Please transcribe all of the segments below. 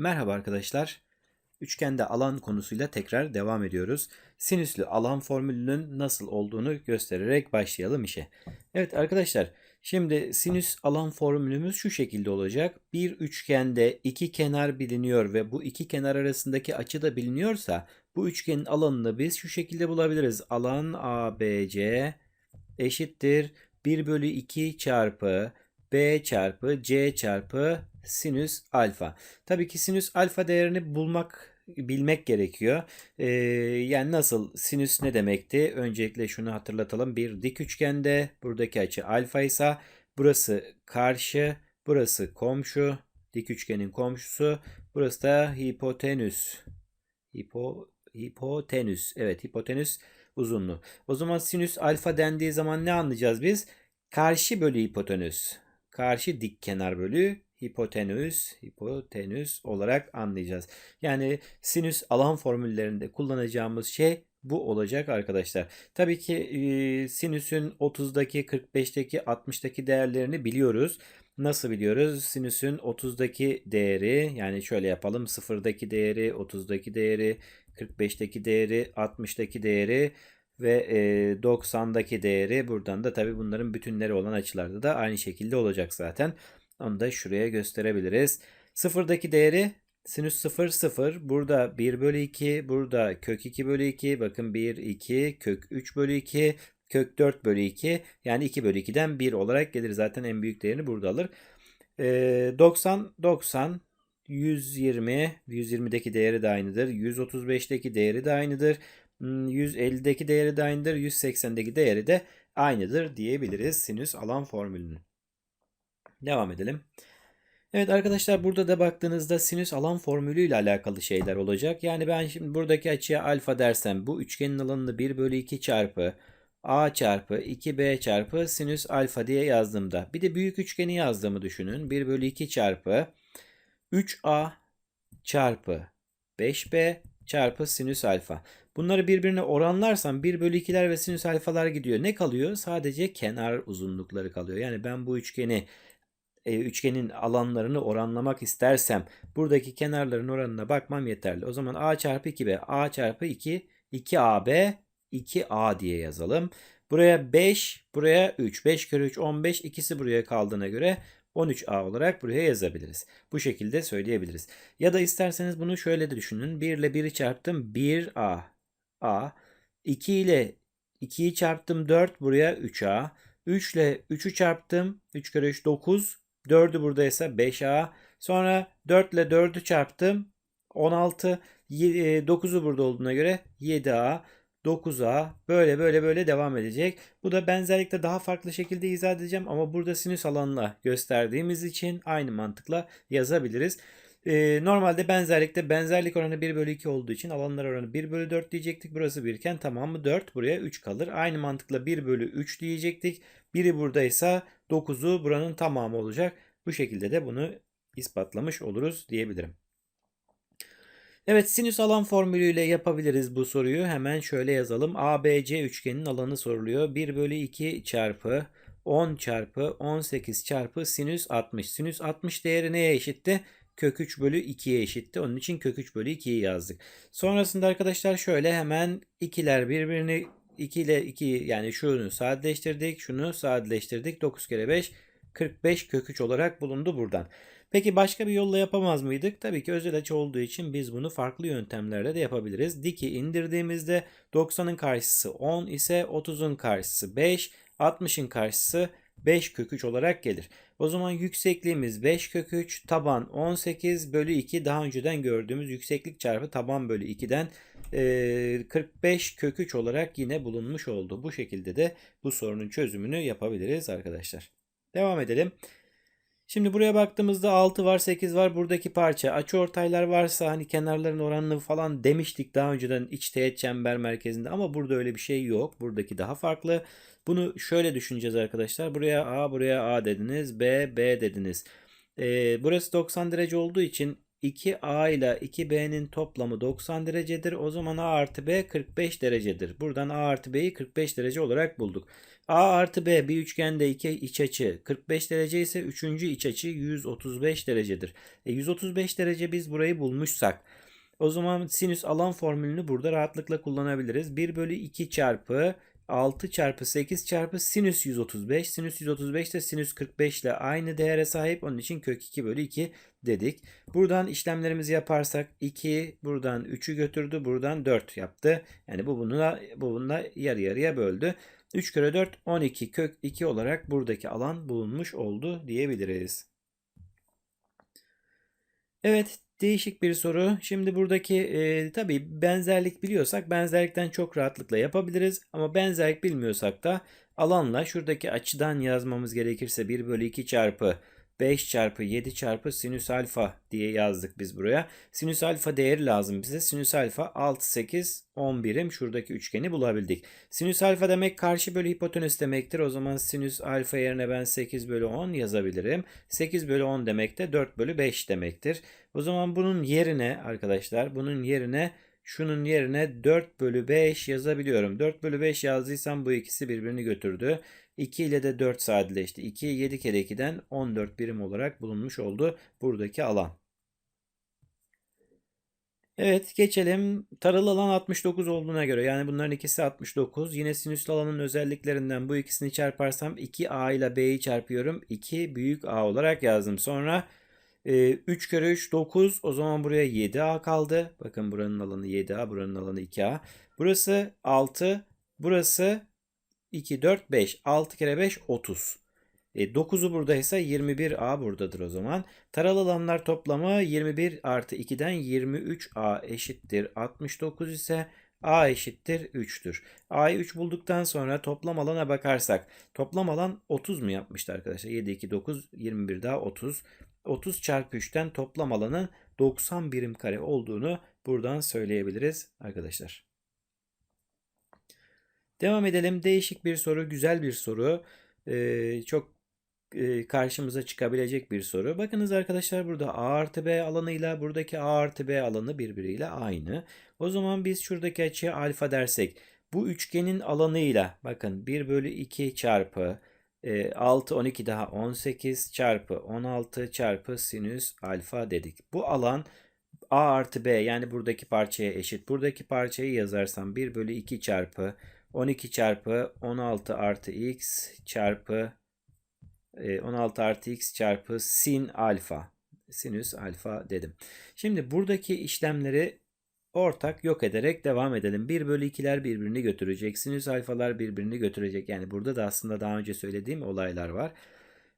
Merhaba arkadaşlar. Üçgende alan konusuyla tekrar devam ediyoruz. Sinüslü alan formülünün nasıl olduğunu göstererek başlayalım işe. Evet arkadaşlar, şimdi sinüs alan formülümüz şu şekilde olacak. Bir üçgende iki kenar biliniyor ve bu iki kenar arasındaki açı da biliniyorsa bu üçgenin alanını biz şu şekilde bulabiliriz. Alan ABC eşittir 1 bölü 2 çarpı B çarpı C çarpı sinüs alfa. Tabii ki sinüs alfa değerini bulmak bilmek gerekiyor. Ee, yani nasıl sinüs ne demekti? Öncelikle şunu hatırlatalım. Bir dik üçgende buradaki açı alfa ise burası karşı, burası komşu, dik üçgenin komşusu, burası da hipotenüs. Hipo, hipotenüs. Evet hipotenüs uzunluğu. O zaman sinüs alfa dendiği zaman ne anlayacağız biz? Karşı bölü hipotenüs. Karşı dik kenar bölü hipotenüs, hipotenüs olarak anlayacağız. Yani sinüs alan formüllerinde kullanacağımız şey bu olacak arkadaşlar. Tabii ki e, sinüsün 30'daki, 45'teki, 60'daki değerlerini biliyoruz. Nasıl biliyoruz? Sinüsün 30'daki değeri yani şöyle yapalım. 0'daki değeri, 30'daki değeri, 45'teki değeri, 60'daki değeri ve e, 90'daki değeri buradan da tabii bunların bütünleri olan açılarda da aynı şekilde olacak zaten. Onu da şuraya gösterebiliriz. Sıfırdaki değeri sinüs 0 0. Burada 1 bölü 2. Burada kök 2 bölü 2. Bakın 1 2 kök 3 bölü 2 kök 4 bölü 2 yani 2 bölü 2'den 1 olarak gelir. Zaten en büyük değerini burada alır. Ee, 90 90 120 120'deki değeri de aynıdır. 135'teki değeri de aynıdır. 150'deki değeri de aynıdır. 180'deki değeri de aynıdır diyebiliriz sinüs alan formülünün. Devam edelim. Evet arkadaşlar burada da baktığınızda sinüs alan formülü ile alakalı şeyler olacak. Yani ben şimdi buradaki açıya alfa dersem bu üçgenin alanını 1 bölü 2 çarpı a çarpı 2b çarpı sinüs alfa diye yazdığımda bir de büyük üçgeni yazdığımı düşünün. 1 bölü 2 çarpı 3a çarpı 5b çarpı sinüs alfa. Bunları birbirine oranlarsam 1 bölü 2'ler ve sinüs alfalar gidiyor. Ne kalıyor? Sadece kenar uzunlukları kalıyor. Yani ben bu üçgeni e, üçgenin alanlarını oranlamak istersem buradaki kenarların oranına bakmam yeterli. O zaman a çarpı 2b a çarpı 2 2ab 2a diye yazalım. Buraya 5 buraya 3 5 kere 3 15 ikisi buraya kaldığına göre 13a olarak buraya yazabiliriz. Bu şekilde söyleyebiliriz. Ya da isterseniz bunu şöyle de düşünün. 1 ile 1'i çarptım 1a a 2 ile 2'yi çarptım 4 buraya 3a 3 ile 3'ü çarptım 3 kere 3 9 4'ü buradaysa 5A. Sonra 4 ile 4'ü çarptım. 16. 9'u burada olduğuna göre 7A. 9A böyle böyle böyle devam edecek. Bu da benzerlikle daha farklı şekilde izah edeceğim ama burada sinüs alanla gösterdiğimiz için aynı mantıkla yazabiliriz. Ee, normalde benzerlikte benzerlik oranı 1 bölü 2 olduğu için alanlar oranı 1 bölü 4 diyecektik. Burası 1 iken tamamı 4 buraya 3 kalır. Aynı mantıkla 1 bölü 3 diyecektik. Biri buradaysa 9'u buranın tamamı olacak. Bu şekilde de bunu ispatlamış oluruz diyebilirim. Evet sinüs alan formülüyle yapabiliriz bu soruyu. Hemen şöyle yazalım. ABC üçgenin alanı soruluyor. 1 bölü 2 çarpı 10 çarpı 18 çarpı sinüs 60. Sinüs 60 değeri neye eşitti? Kök 3 bölü 2'ye eşitti. Onun için kök 3 bölü 2'yi yazdık. Sonrasında arkadaşlar şöyle hemen ikiler birbirini 2 ile 2 yani şunu sadeleştirdik. Şunu sadeleştirdik. 9 kere 5 45 kök 3 olarak bulundu buradan. Peki başka bir yolla yapamaz mıydık? Tabii ki özel açı olduğu için biz bunu farklı yöntemlerle de yapabiliriz. Diki indirdiğimizde 90'ın karşısı 10 ise 30'un karşısı 5, 60'ın karşısı 5 kök 3 olarak gelir. O zaman yüksekliğimiz 5 kök 3, taban 18 bölü 2 daha önceden gördüğümüz yükseklik çarpı taban bölü 2'den 45 kök 3 olarak yine bulunmuş oldu. Bu şekilde de bu sorunun çözümünü yapabiliriz arkadaşlar. Devam edelim. Şimdi buraya baktığımızda 6 var 8 var buradaki parça. Açı ortaylar varsa hani kenarların oranını falan demiştik daha önceden iç teğet çember merkezinde ama burada öyle bir şey yok. Buradaki daha farklı. Bunu şöyle düşüneceğiz arkadaşlar. Buraya A buraya A dediniz. B B dediniz. Ee, burası 90 derece olduğu için 2A ile 2B'nin toplamı 90 derecedir. O zaman A artı B 45 derecedir. Buradan A artı B'yi 45 derece olarak bulduk. A artı B bir üçgende iki iç açı 45 derece ise üçüncü iç açı 135 derecedir. E 135 derece biz burayı bulmuşsak o zaman sinüs alan formülünü burada rahatlıkla kullanabiliriz. 1 bölü 2 çarpı 6 çarpı 8 çarpı sinüs 135. Sinüs 135 de sinüs 45 ile aynı değere sahip. Onun için kök 2 bölü 2 dedik. Buradan işlemlerimizi yaparsak 2 buradan 3'ü götürdü. Buradan 4 yaptı. Yani bu bununla, bu bununla yarı yarıya böldü. 3 kere 4 12 kök 2 olarak buradaki alan bulunmuş oldu diyebiliriz. Evet değişik bir soru. Şimdi buradaki e, tabii benzerlik biliyorsak benzerlikten çok rahatlıkla yapabiliriz. Ama benzerlik bilmiyorsak da alanla şuradaki açıdan yazmamız gerekirse 1 bölü 2 çarpı 5 çarpı 7 çarpı sinüs alfa diye yazdık biz buraya. Sinüs alfa değeri lazım bize. Sinüs alfa 6, 8, 10 birim şuradaki üçgeni bulabildik. Sinüs alfa demek karşı bölü hipotenüs demektir. O zaman sinüs alfa yerine ben 8 bölü 10 yazabilirim. 8 bölü 10 demek de 4 bölü 5 demektir. O zaman bunun yerine arkadaşlar bunun yerine şunun yerine 4 bölü 5 yazabiliyorum. 4 bölü 5 yazdıysam bu ikisi birbirini götürdü. 2 ile de 4 sadeleşti. 2 7 kere 2'den 14 birim olarak bulunmuş oldu buradaki alan. Evet geçelim. Taralı alan 69 olduğuna göre yani bunların ikisi 69. Yine sinüslü alanın özelliklerinden bu ikisini çarparsam 2a ile b'yi çarpıyorum. 2 büyük a olarak yazdım. Sonra 3 kere 3 9 o zaman buraya 7a kaldı. Bakın buranın alanı 7a buranın alanı 2a. Burası 6 burası 2 4 5 6 kere 5 30. E, 9'u buradaysa 21a buradadır o zaman. Taralı alanlar toplamı 21 artı 2'den 23a eşittir 69 ise a eşittir 3'tür. a'yı 3 bulduktan sonra toplam alana bakarsak toplam alan 30 mu yapmıştı arkadaşlar? 7 2 9 21 daha 30. 30 çarpı 3'ten toplam alanın 90 birim kare olduğunu buradan söyleyebiliriz arkadaşlar. Devam edelim. Değişik bir soru, güzel bir soru. Ee, çok e, karşımıza çıkabilecek bir soru. Bakınız arkadaşlar burada A artı B alanıyla buradaki A artı B alanı birbiriyle aynı. O zaman biz şuradaki açıya alfa dersek bu üçgenin alanıyla bakın 1 bölü 2 çarpı 6 12 daha 18 çarpı 16 çarpı sinüs alfa dedik. Bu alan A artı B yani buradaki parçaya eşit. Buradaki parçayı yazarsam 1 bölü 2 çarpı 12 çarpı 16 artı x çarpı 16 artı x çarpı sin alfa. Sinüs alfa dedim. Şimdi buradaki işlemleri ortak yok ederek devam edelim. 1 bölü 2'ler birbirini götürecek. Sinüs alfalar birbirini götürecek. Yani burada da aslında daha önce söylediğim olaylar var.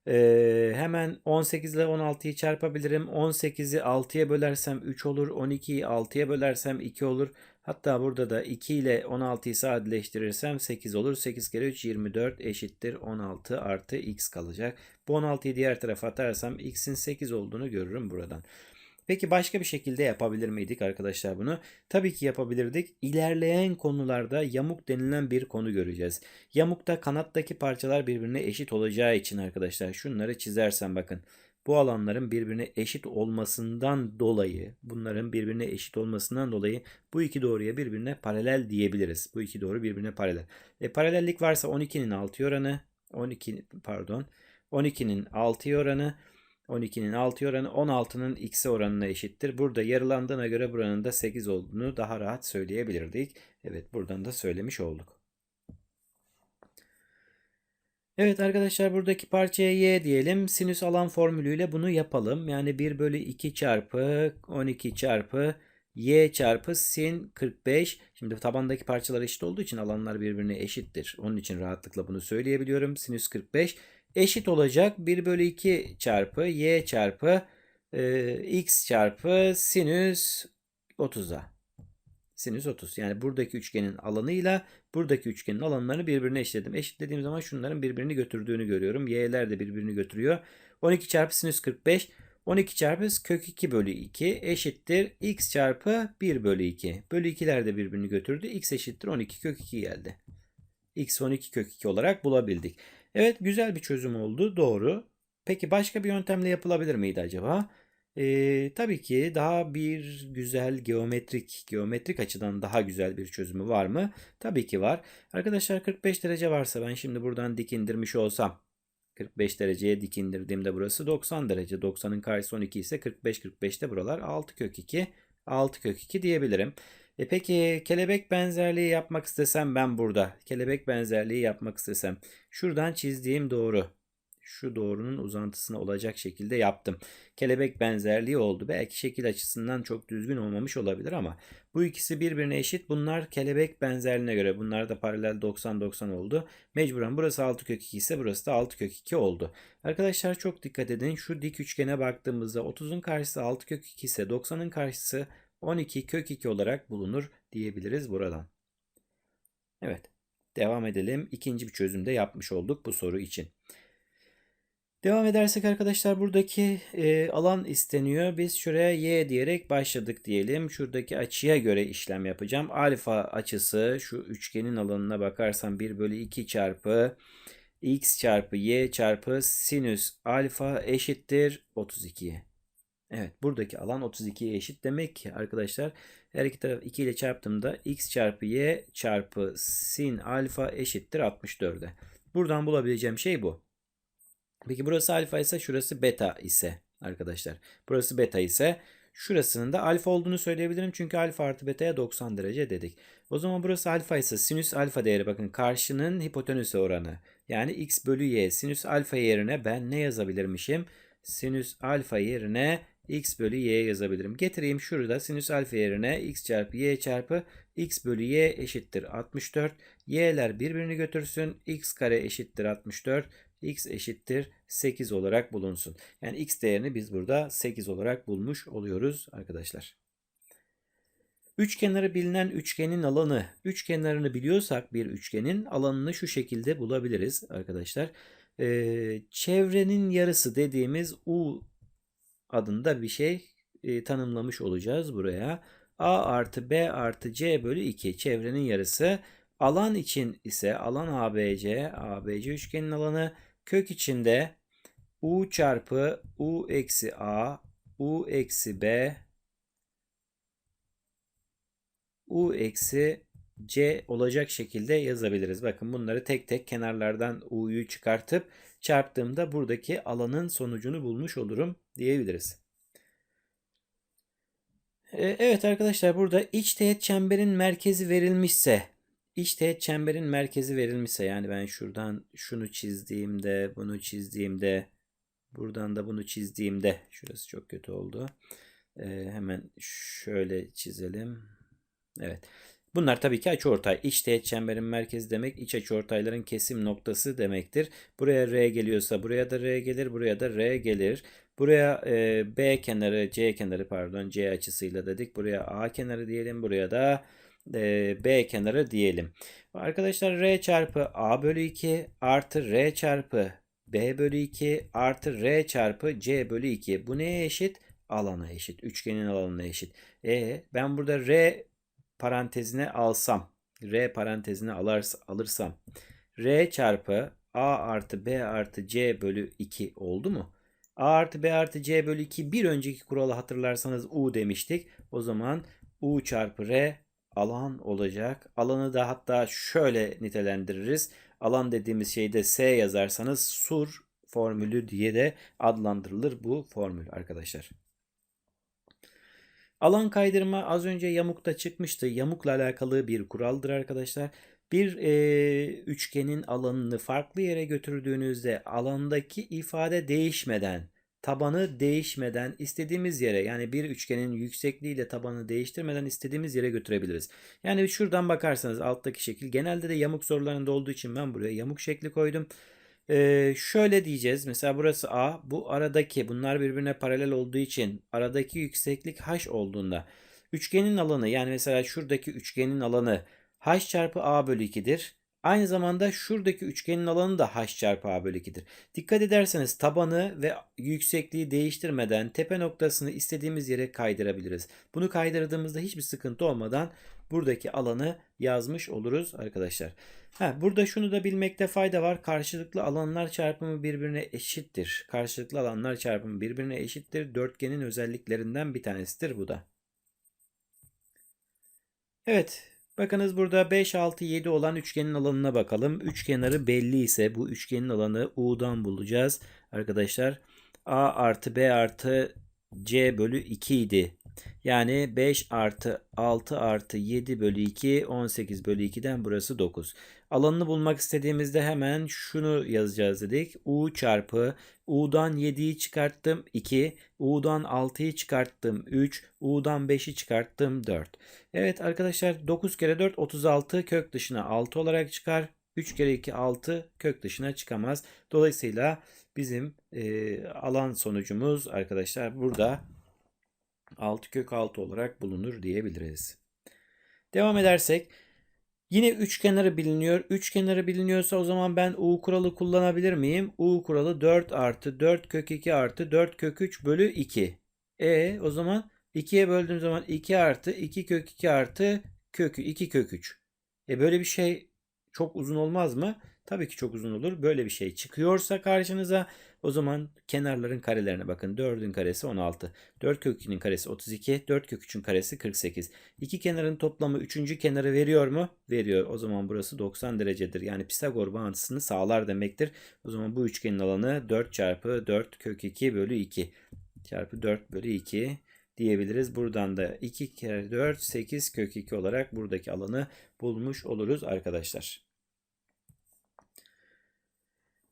Ee, hemen 18 ile 16'yı çarpabilirim. 18'i 6'ya bölersem 3 olur. 12'yi 6'ya bölersem 2 olur. Hatta burada da 2 ile 16'yı sadeleştirirsem 8 olur. 8 kere 3 24 eşittir 16 artı x kalacak. Bu 16'yı diğer tarafa atarsam x'in 8 olduğunu görürüm buradan. Peki başka bir şekilde yapabilir miydik arkadaşlar bunu? Tabii ki yapabilirdik. İlerleyen konularda yamuk denilen bir konu göreceğiz. Yamukta kanattaki parçalar birbirine eşit olacağı için arkadaşlar şunları çizersem bakın. Bu alanların birbirine eşit olmasından dolayı, bunların birbirine eşit olmasından dolayı bu iki doğruya birbirine paralel diyebiliriz. Bu iki doğru birbirine paralel. E, paralellik varsa 12'nin 6 oranı, 12 pardon, 12'nin 6 oranı 12'nin 6 oranı 16'nın x'e oranına eşittir. Burada yarılandığına göre buranın da 8 olduğunu daha rahat söyleyebilirdik. Evet buradan da söylemiş olduk. Evet arkadaşlar buradaki parçaya y diyelim. Sinüs alan formülüyle bunu yapalım. Yani 1 bölü 2 çarpı 12 çarpı y çarpı sin 45. Şimdi tabandaki parçalar eşit olduğu için alanlar birbirine eşittir. Onun için rahatlıkla bunu söyleyebiliyorum. Sinüs 45 eşit olacak 1 bölü 2 çarpı y çarpı e, x çarpı sinüs 30'a. Sinüs 30. Yani buradaki üçgenin alanıyla buradaki üçgenin alanlarını birbirine eşitledim. Eşitlediğim zaman şunların birbirini götürdüğünü görüyorum. Y'ler de birbirini götürüyor. 12 çarpı sinüs 45. 12 çarpı kök 2 bölü 2 eşittir. x çarpı 1 bölü 2. Bölü 2'ler de birbirini götürdü. x eşittir 12 kök 2 geldi. x 12 kök 2 olarak bulabildik. Evet güzel bir çözüm oldu. Doğru. Peki başka bir yöntemle yapılabilir miydi acaba? Ee, tabii ki daha bir güzel geometrik, geometrik açıdan daha güzel bir çözümü var mı? Tabii ki var. Arkadaşlar 45 derece varsa ben şimdi buradan dik indirmiş olsam 45 dereceye dik indirdiğimde burası 90 derece. 90'ın karşısı 12 ise 45 45'te buralar 6 kök 2 6 kök 2 diyebilirim. E peki kelebek benzerliği yapmak istesem ben burada kelebek benzerliği yapmak istesem şuradan çizdiğim doğru şu doğrunun uzantısına olacak şekilde yaptım. Kelebek benzerliği oldu. Belki şekil açısından çok düzgün olmamış olabilir ama bu ikisi birbirine eşit. Bunlar kelebek benzerliğine göre. Bunlar da paralel 90-90 oldu. Mecburen burası 6 kök 2 ise burası da 6 kök 2 oldu. Arkadaşlar çok dikkat edin. Şu dik üçgene baktığımızda 30'un karşısı 6 kök 2 ise 90'ın karşısı 12 kök 2 olarak bulunur diyebiliriz buradan. Evet. Devam edelim. İkinci bir çözümde yapmış olduk bu soru için. Devam edersek arkadaşlar buradaki e, alan isteniyor. Biz şuraya y diyerek başladık diyelim. Şuradaki açıya göre işlem yapacağım. Alfa açısı şu üçgenin alanına bakarsam 1 bölü 2 çarpı x çarpı y çarpı sinüs alfa eşittir 32'ye. Evet buradaki alan 32'ye eşit. Demek ki arkadaşlar her iki taraf 2 ile çarptığımda x çarpı y çarpı sin alfa eşittir 64'e. Buradan bulabileceğim şey bu. Peki burası alfa ise şurası beta ise arkadaşlar. Burası beta ise şurasının da alfa olduğunu söyleyebilirim. Çünkü alfa artı beta'ya 90 derece dedik. O zaman burası alfa ise sinüs alfa değeri bakın karşının hipotenüse oranı. Yani x bölü y sinüs alfa yerine ben ne yazabilirmişim? Sinüs alfa yerine x bölü y yazabilirim. Getireyim şurada sinüs alfa yerine x çarpı y çarpı x bölü y eşittir 64. y'ler birbirini götürsün. x kare eşittir 64 x eşittir 8 olarak bulunsun. Yani x değerini biz burada 8 olarak bulmuş oluyoruz arkadaşlar. Üç kenarı bilinen üçgenin alanı. Üç kenarını biliyorsak bir üçgenin alanını şu şekilde bulabiliriz arkadaşlar. Ee, çevrenin yarısı dediğimiz u adında bir şey e, tanımlamış olacağız buraya. a artı b artı c bölü 2 çevrenin yarısı. Alan için ise alan ABC, ABC üçgenin alanı kök içinde u çarpı u eksi a, u eksi b, u eksi c olacak şekilde yazabiliriz. Bakın bunları tek tek kenarlardan u'yu çıkartıp çarptığımda buradaki alanın sonucunu bulmuş olurum diyebiliriz. E, evet arkadaşlar burada iç teğet çemberin merkezi verilmişse Teğet çemberin merkezi verilmişse yani ben şuradan şunu çizdiğimde bunu çizdiğimde buradan da bunu çizdiğimde şurası çok kötü oldu. Ee, hemen şöyle çizelim. Evet. Bunlar tabii ki açıortay. İç teğet çemberin merkezi demek iç açıortayların kesim noktası demektir. Buraya R geliyorsa buraya da R gelir, buraya da R gelir. Buraya e, B kenarı, C kenarı pardon C açısıyla dedik. Buraya A kenarı diyelim. Buraya da e, B kenarı diyelim. Arkadaşlar R çarpı A bölü 2 artı R çarpı B bölü 2 artı R çarpı C bölü 2. Bu neye eşit? Alana eşit. Üçgenin alanına eşit. E ben burada R parantezine alsam. R parantezine alars, alırsam. R çarpı A artı B artı C bölü 2 oldu mu? A artı B artı C bölü 2 bir önceki kuralı hatırlarsanız U demiştik. O zaman U çarpı R alan olacak. Alanı da hatta şöyle nitelendiririz. Alan dediğimiz şeyde S yazarsanız sur formülü diye de adlandırılır bu formül arkadaşlar. Alan kaydırma az önce yamukta çıkmıştı. Yamukla alakalı bir kuraldır arkadaşlar. Bir e, üçgenin alanını farklı yere götürdüğünüzde alandaki ifade değişmeden tabanı değişmeden istediğimiz yere yani bir üçgenin yüksekliğiyle tabanı değiştirmeden istediğimiz yere götürebiliriz. Yani şuradan bakarsanız alttaki şekil genelde de yamuk sorularında olduğu için ben buraya yamuk şekli koydum. Ee, şöyle diyeceğiz mesela burası A bu aradaki bunlar birbirine paralel olduğu için aradaki yükseklik H olduğunda üçgenin alanı yani mesela şuradaki üçgenin alanı H çarpı A bölü 2'dir. Aynı zamanda şuradaki üçgenin alanı da h çarpı a bölü 2'dir. Dikkat ederseniz tabanı ve yüksekliği değiştirmeden tepe noktasını istediğimiz yere kaydırabiliriz. Bunu kaydırdığımızda hiçbir sıkıntı olmadan buradaki alanı yazmış oluruz arkadaşlar. Ha, burada şunu da bilmekte fayda var. Karşılıklı alanlar çarpımı birbirine eşittir. Karşılıklı alanlar çarpımı birbirine eşittir. Dörtgenin özelliklerinden bir tanesidir bu da. Evet. Bakınız burada 5, 6, 7 olan üçgenin alanına bakalım. Üç kenarı belli ise bu üçgenin alanı U'dan bulacağız. Arkadaşlar A artı B artı C bölü 2 idi. Yani 5 artı 6 artı 7 bölü 2 18 bölü 2'den burası 9. Alanını bulmak istediğimizde hemen şunu yazacağız dedik. U çarpı U'dan 7'yi çıkarttım 2. U'dan 6'yı çıkarttım 3. U'dan 5'i çıkarttım 4. Evet arkadaşlar 9 kere 4 36 kök dışına 6 olarak çıkar. 3 kere 2 6 kök dışına çıkamaz. Dolayısıyla bizim e, alan sonucumuz arkadaşlar burada 6 kök 6 olarak bulunur diyebiliriz. Devam edersek yine üç kenarı biliniyor. Üç kenarı biliniyorsa o zaman ben U kuralı kullanabilir miyim? U kuralı 4 artı 4 kök 2 artı 4 kök 3 bölü 2. E o zaman 2'ye böldüğüm zaman 2 artı 2 kök 2 artı kökü 2 kök 3. E böyle bir şey çok uzun olmaz mı? Tabii ki çok uzun olur. Böyle bir şey çıkıyorsa karşınıza o zaman kenarların karelerine bakın. 4'ün karesi 16. 4 kök 2'nin karesi 32. 4 kök 3'ün karesi 48. İki kenarın toplamı 3. kenarı veriyor mu? Veriyor. O zaman burası 90 derecedir. Yani Pisagor bağıntısını sağlar demektir. O zaman bu üçgenin alanı 4 çarpı 4 kök 2 bölü 2 çarpı 4 bölü 2 diyebiliriz. Buradan da 2 kere 4 8 kök 2 olarak buradaki alanı bulmuş oluruz arkadaşlar.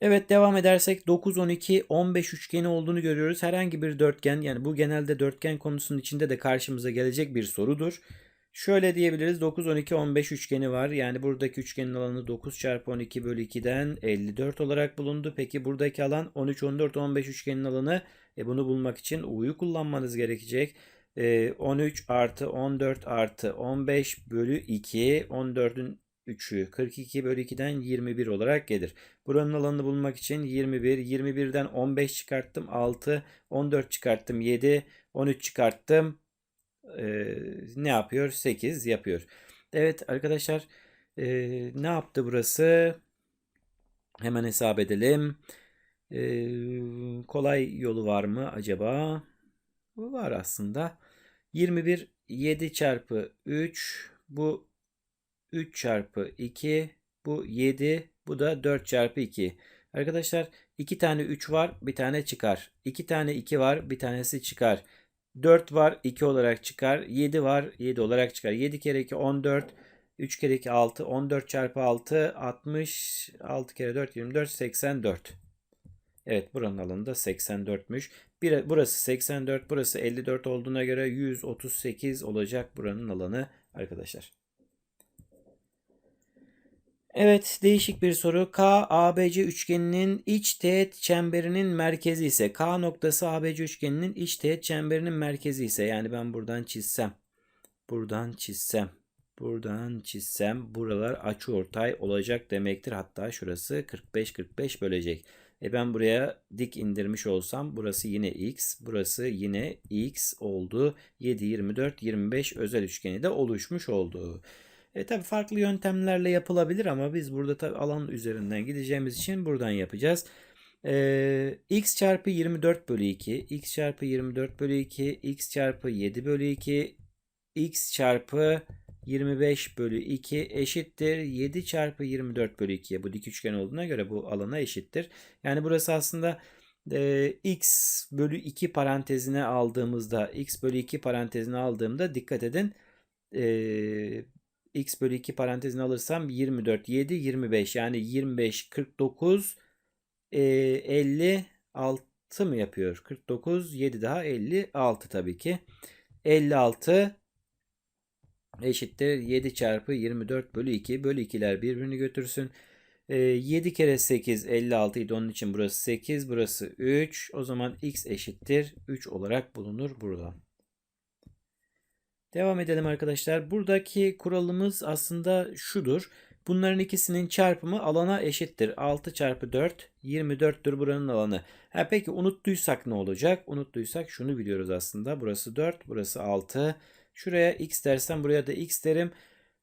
Evet devam edersek 9, 12, 15 üçgeni olduğunu görüyoruz. Herhangi bir dörtgen yani bu genelde dörtgen konusunun içinde de karşımıza gelecek bir sorudur. Şöyle diyebiliriz 9, 12, 15 üçgeni var. Yani buradaki üçgenin alanı 9 çarpı 12 bölü 2'den 54 olarak bulundu. Peki buradaki alan 13, 14, 15 üçgenin alanı. E bunu bulmak için U'yu kullanmanız gerekecek. E, 13 artı 14 artı 15 bölü 2 14'ün 3'ü 42 bölü 2'den 21 olarak gelir. Buranın alanını bulmak için 21, 21'den 15 çıkarttım 6, 14 çıkarttım 7, 13 çıkarttım ee, ne yapıyor? 8 yapıyor. Evet arkadaşlar ee, ne yaptı burası? Hemen hesap edelim. Ee, kolay yolu var mı acaba? Var aslında. 21 7 çarpı 3 bu 3 çarpı 2 bu 7 bu da 4 çarpı 2. Arkadaşlar 2 tane 3 var bir tane çıkar. 2 tane 2 var bir tanesi çıkar. 4 var 2 olarak çıkar. 7 var 7 olarak çıkar. 7 kere 2 14. 3 kere 2 6. 14 çarpı 6 60. 6 kere 4 24 84. Evet buranın alanı da 84'müş. Bir, burası 84 burası 54 olduğuna göre 138 olacak buranın alanı arkadaşlar. Evet değişik bir soru. K ABC üçgeninin iç teğet çemberinin merkezi ise K noktası ABC üçgeninin iç teğet çemberinin merkezi ise yani ben buradan çizsem buradan çizsem buradan çizsem buralar açıortay olacak demektir. Hatta şurası 45 45 bölecek. E ben buraya dik indirmiş olsam burası yine x, burası yine x oldu. 7 24 25 özel üçgeni de oluşmuş oldu. E, tabi farklı yöntemlerle yapılabilir ama biz burada tabi alan üzerinden gideceğimiz için buradan yapacağız. E, x çarpı 24 bölü 2, x çarpı 24 bölü 2, x çarpı 7 bölü 2, x çarpı 25 bölü 2 eşittir 7 çarpı 24 bölü 2'ye bu dik üçgen olduğuna göre bu alana eşittir. Yani burası aslında e, x bölü 2 parantezine aldığımızda x bölü 2 parantezine aldığımda dikkat edin e, x bölü 2 parantezini alırsam 24, 7, 25 yani 25, 49, e, 56 mı yapıyor? 49, 7 daha 56 tabii ki. 56 eşittir 7 çarpı 24 bölü 2. Bölü 2'ler birbirini götürsün. E, 7 kere 8 56 idi. Onun için burası 8. Burası 3. O zaman x eşittir 3 olarak bulunur burada. Devam edelim arkadaşlar. Buradaki kuralımız aslında şudur. Bunların ikisinin çarpımı alana eşittir. 6 çarpı 4 24'tür buranın alanı. Ha, peki unuttuysak ne olacak? Unuttuysak şunu biliyoruz aslında. Burası 4 burası 6. Şuraya x dersem buraya da x derim.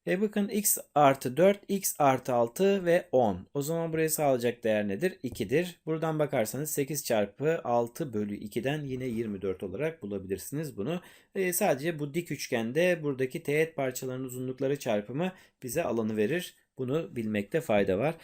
E bakın x artı 4, x artı 6 ve 10. O zaman buraya sağlayacak değer nedir? 2'dir. Buradan bakarsanız 8 çarpı 6 bölü 2'den yine 24 olarak bulabilirsiniz bunu. E, sadece bu dik üçgende buradaki teğet parçaların uzunlukları çarpımı bize alanı verir. Bunu bilmekte fayda var.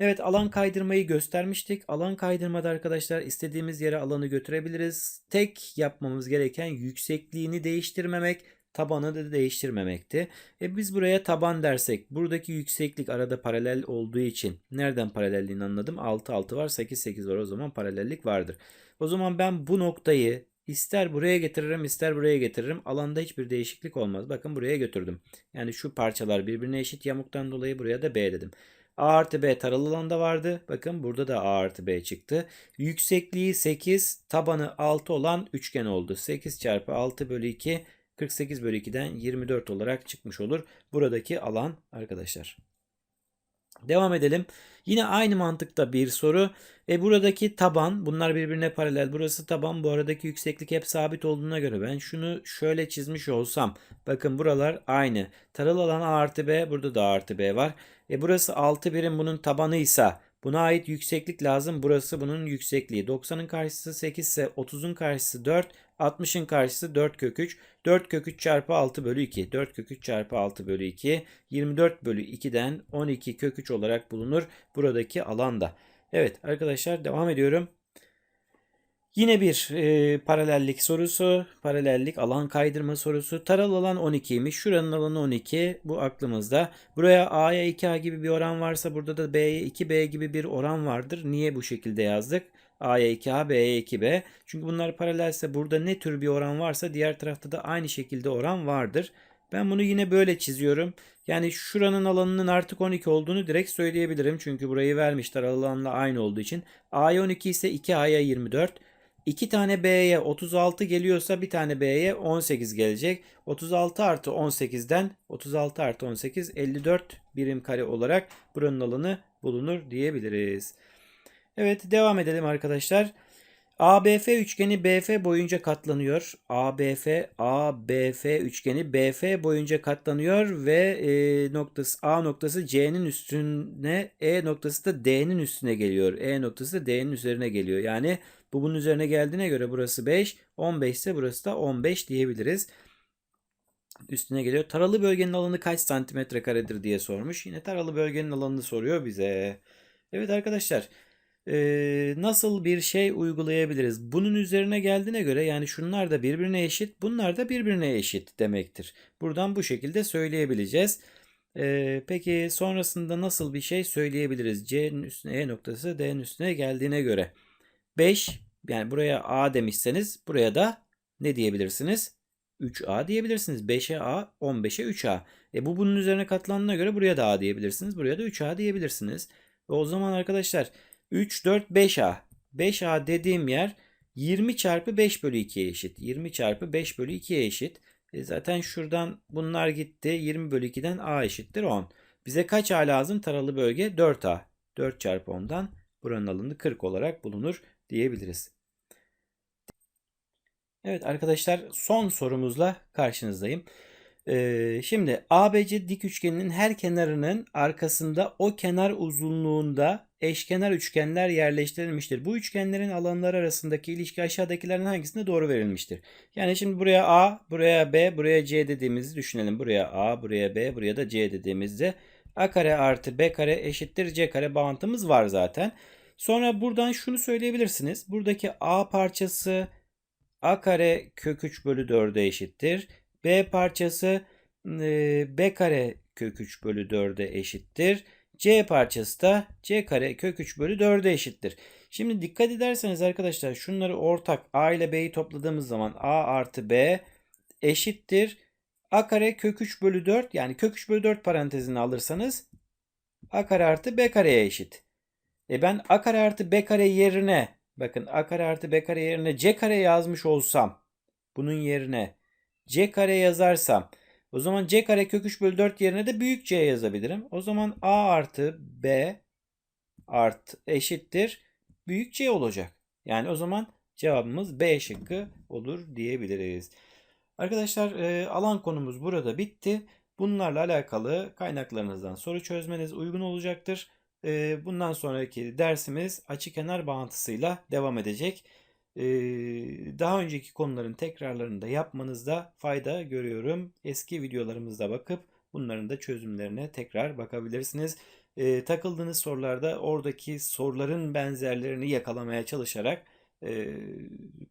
Evet alan kaydırmayı göstermiştik. Alan kaydırmada arkadaşlar istediğimiz yere alanı götürebiliriz. Tek yapmamız gereken yüksekliğini değiştirmemek tabanı da değiştirmemekti. E biz buraya taban dersek buradaki yükseklik arada paralel olduğu için nereden paralelliğini anladım? 6 6 var 8 8 var o zaman paralellik vardır. O zaman ben bu noktayı ister buraya getiririm ister buraya getiririm. Alanda hiçbir değişiklik olmaz. Bakın buraya götürdüm. Yani şu parçalar birbirine eşit yamuktan dolayı buraya da B dedim. A artı B taralı alanda vardı. Bakın burada da A artı B çıktı. Yüksekliği 8, tabanı 6 olan üçgen oldu. 8 çarpı 6 bölü 2 48 bölü 2'den 24 olarak çıkmış olur. Buradaki alan arkadaşlar. Devam edelim. Yine aynı mantıkta bir soru. E buradaki taban bunlar birbirine paralel. Burası taban bu aradaki yükseklik hep sabit olduğuna göre ben şunu şöyle çizmiş olsam. Bakın buralar aynı. Taralı alan A artı B burada da A artı B var. E burası 6 birim bunun tabanıysa buna ait yükseklik lazım. Burası bunun yüksekliği. 90'ın karşısı 8 ise 30'un karşısı 4. 60'ın karşısı 4 kök 3. 4 kök 3 çarpı 6 bölü 2. 4 kök 3 çarpı 6 bölü 2. 24 bölü 2'den 12 kök 3 olarak bulunur buradaki alanda. Evet arkadaşlar devam ediyorum. Yine bir e, paralellik sorusu. Paralellik alan kaydırma sorusu. Taralı alan 12'ymiş. Şuranın alanı 12. Bu aklımızda. Buraya A'ya 2A gibi bir oran varsa burada da B'ye 2B gibi bir oran vardır. Niye bu şekilde yazdık? A'ya 2A, B'ye 2B. Çünkü bunlar paralelse burada ne tür bir oran varsa diğer tarafta da aynı şekilde oran vardır. Ben bunu yine böyle çiziyorum. Yani şuranın alanının artık 12 olduğunu direkt söyleyebilirim. Çünkü burayı vermişler alanla aynı olduğu için. A'ya 12 ise 2A'ya 24. 2 tane B'ye 36 geliyorsa bir tane B'ye 18 gelecek. 36 artı 18'den 36 artı 18 54 birim kare olarak buranın alanı bulunur diyebiliriz. Evet devam edelim arkadaşlar. ABF üçgeni BF boyunca katlanıyor. ABF ABF üçgeni BF boyunca katlanıyor ve e, noktası A noktası C'nin üstüne E noktası da D'nin üstüne geliyor. E noktası da D'nin üzerine geliyor. Yani bu bunun üzerine geldiğine göre burası 5, 15 ise burası da 15 diyebiliriz. Üstüne geliyor. Taralı bölgenin alanı kaç santimetre karedir diye sormuş. Yine taralı bölgenin alanını soruyor bize. Evet arkadaşlar e, nasıl bir şey uygulayabiliriz? Bunun üzerine geldiğine göre yani şunlar da birbirine eşit, bunlar da birbirine eşit demektir. Buradan bu şekilde söyleyebileceğiz. E, peki sonrasında nasıl bir şey söyleyebiliriz? C'nin üstüne E noktası D'nin üstüne geldiğine göre. 5 yani buraya A demişseniz buraya da ne diyebilirsiniz? 3A diyebilirsiniz. 5'e A, 15'e 3A. E bu bunun üzerine katlandığına göre buraya da A diyebilirsiniz. Buraya da 3A diyebilirsiniz. Ve o zaman arkadaşlar 3, 4, 5A. 5A dediğim yer 20 çarpı 5 bölü 2'ye eşit. 20 çarpı 5 bölü 2'ye eşit. E zaten şuradan bunlar gitti. 20 bölü 2'den A eşittir 10. Bize kaç A lazım? Taralı bölge 4A. 4 çarpı 10'dan buranın alanı 40 olarak bulunur diyebiliriz. Evet arkadaşlar son sorumuzla karşınızdayım. Ee, şimdi ABC dik üçgeninin her kenarının arkasında o kenar uzunluğunda eşkenar üçgenler yerleştirilmiştir. Bu üçgenlerin alanları arasındaki ilişki aşağıdakilerin hangisine doğru verilmiştir? Yani şimdi buraya A, buraya B, buraya C dediğimizi düşünelim. Buraya A, buraya B, buraya da C dediğimizde A kare artı B kare eşittir C kare bağıntımız var zaten. Sonra buradan şunu söyleyebilirsiniz. Buradaki A parçası A kare kök 3 bölü 4'e eşittir. B parçası B kare kök 3 bölü 4'e eşittir. C parçası da C kare kök 3 bölü 4'e eşittir. Şimdi dikkat ederseniz arkadaşlar şunları ortak A ile B'yi topladığımız zaman A artı B eşittir. A kare kök 3 bölü 4 yani kök 3 bölü 4 parantezini alırsanız A kare artı B kareye eşit. E ben A kare artı B kare yerine bakın A kare artı B kare yerine C kare yazmış olsam bunun yerine C kare yazarsam o zaman C kare kök 3 bölü 4 yerine de büyük C yazabilirim. O zaman A artı B artı eşittir büyük C olacak. Yani o zaman cevabımız B şıkkı olur diyebiliriz. Arkadaşlar e, alan konumuz burada bitti. Bu Bunlarla alakalı kaynaklarınızdan soru çözmeniz uygun olacaktır. Ee, Bundan sonraki dersimiz açı kenar bağıntısıyla devam edecek. Daha önceki konuların tekrarlarını da yapmanızda fayda görüyorum. Eski videolarımızda bakıp bunların da çözümlerine tekrar bakabilirsiniz. Takıldığınız sorularda oradaki soruların benzerlerini yakalamaya çalışarak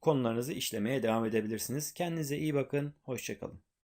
konularınızı işlemeye devam edebilirsiniz. Kendinize iyi bakın. Hoşçakalın.